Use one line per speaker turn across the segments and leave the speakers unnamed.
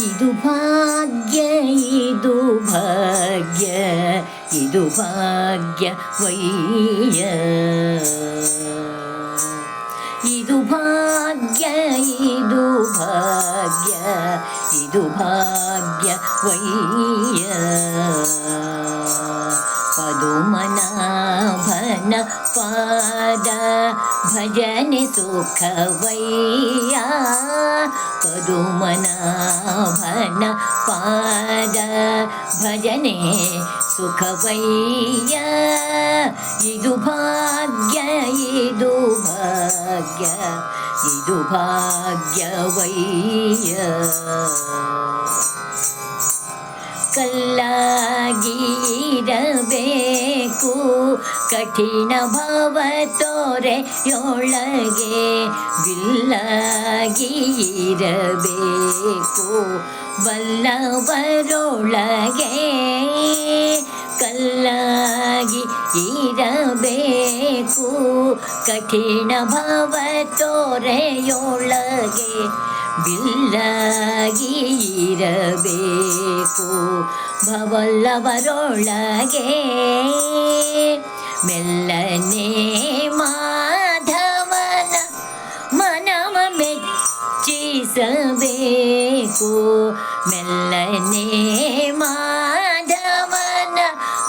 ಇದು ಭಾಗ್ಯ ಇದು ಭಾಗ್ಯ ಇದು ಭಾಗ್ಯ ವಯ್ಯ ಇದು ಭಾಗ್ಯ ಇದು ಭಾಗ್ಯ ಇದು ಭಾಗ್ಯ ವಯ್ಯ ಪದುಮನಾಭನ ಪಾದ ಭಜನೆ ಸುಖವಯ್ಯ ಪದುಮನಾಭನ ಪಾದ ಭಜನೆ ಸುಖವಯ್ಯ ಇದು ಭಾಗ್ಯ ಇದು ಭಾಗ್ಯ ಇದು ಭಾಗ್ಯವಯ್ಯ ಕಲ್ಲಾಗಿರಬೇಕು ಕಠಿಣ ಭಾವ ತೋರೆಯೊಳಗೆ ಬಿಲ್ಲಾಗಿ ಇರಬೇಕು. ಬಲ್ಲವರೊಳಗೆ ಕಲ್ಲಾಗಿ ಇರಬೇಕು. ಕಠಿಣ ಭಾವ ತೋರೆಯೊಳಗೆ ಬಿಲ್ಲಾಗಿ ಇರಬೇಕು. ಭವಲ್ಲವರೊಳಗೆ ಮೆಲ್ಲನೆ ಮಾಧವನ ಮನವ ಮೆಚ್ಚಿಸಬೇಕು. ಮೆಲ್ಲನೆ ಮಾಧವನ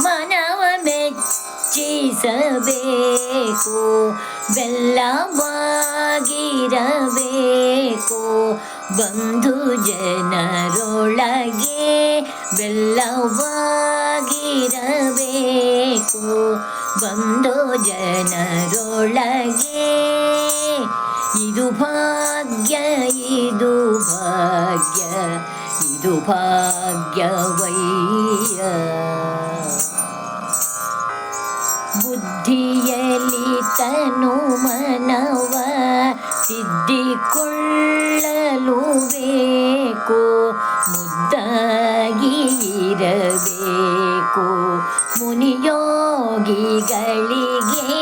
ಮನವ ಮೆಚ್ಚಿಸಬೇಕು. ಬೆಲ್ಲವಾಗಿರಬೇಕು. ಬಂಧು ಜನರೊಳಗೆ ಬೆಲ್ಲವಾಗಿರಬೇಕು ಬಂಧು ಜನರೊಳಗೆ. ಇದು ಭಾಗ್ಯ ಇದು ಭಾಗ್ಯ, ಇದು ಭಾಗ್ಯವಯ್ಯ ಬುದ್ಧಿಯಲ್ಲಿ ತನು ಮನವ ಸಿದ್ಧಿಕೊಳ್ಳಲು ಬೇಕು, ಮುದ್ದಾಗಿ ಇರಬೇಕು. ಮುನಿಯೋಗಿಗಳಿಗೆ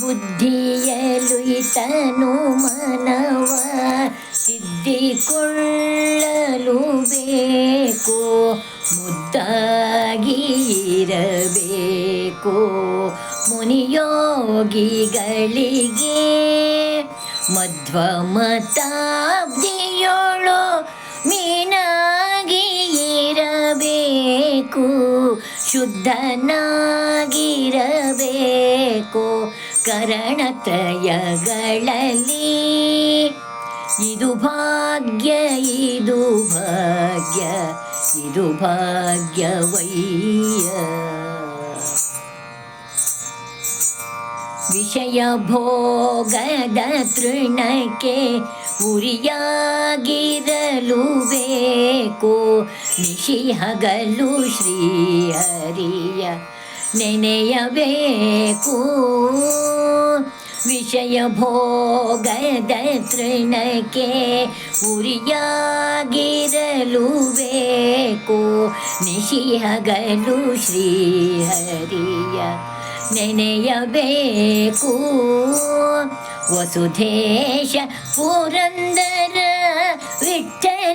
ಬುದ್ಧಿಯಲು ಇತನು ಮನವ ಸಿದ್ಧಿಕೊಳ್ಳಲು ಬೇಕು ಮುದ್ದಾಗಿ ಇರಬೇಕು. ಮುನಿಯೋಗಿಗಳಿಗೆ ಮಧ್ವ ಮತಾಬ್ದಿಯೋಳು ಮೀನಾಗಿ ಶುದ್ಧನಾಗಿರಬೇಕು. ಕರಣತ್ರಯಗಳಲ್ಲಿ ಇದು ಭಾಗ್ಯ ಇದು ಭಾಗ್ಯ ಇದು ಭಾಗ್ಯವಯ್ಯ. ವಿಷಯ ಭೋಗದ ತೃಣಕ್ಕೆ ಉರಿಯಾಗಿರಲು ಬೇಕು. ನಿಶಿ ಹಗಲು ಶ್ರೀಹರಿಯ ನೆನೆಯಬೇಕು. ವಿಷಯ ಭೋಗದ ತೃಣಕ್ಕೆ ಉರಿಯಾಗಿರಲು ಬೇಕು. ನಿಶಿ ಹಗಲು ಶ್ರೀಹರಿಯ ನೆನೆಯಬೇಕು. ವಸುಧೇಶ ಪುರಂದರ ವಿಠಲರಾಯನ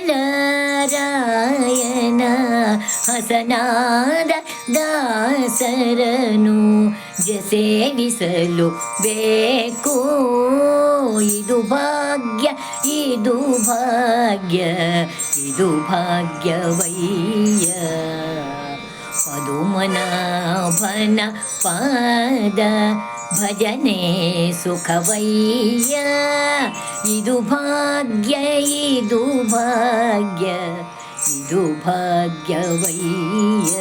ಹಸನಾದ ದಾಸರನು ಜಸೇವಿಸಲು ಬೇಕು. ಇದು ಭಾಗ್ಯ ಇದು ಭಾಗ್ಯ, ಇದು ಭಾಗ್ಯವಯ್ಯ. ಪದುಮನಾಭನ ಪಾದ ಭಜನೆ ಸುಖವಯ್ಯ. ಇದು ಭಾಗ್ಯ ಇದು ಭಾಗ್ಯ ಇದು ಭಾಗ್ಯವಯ್ಯ.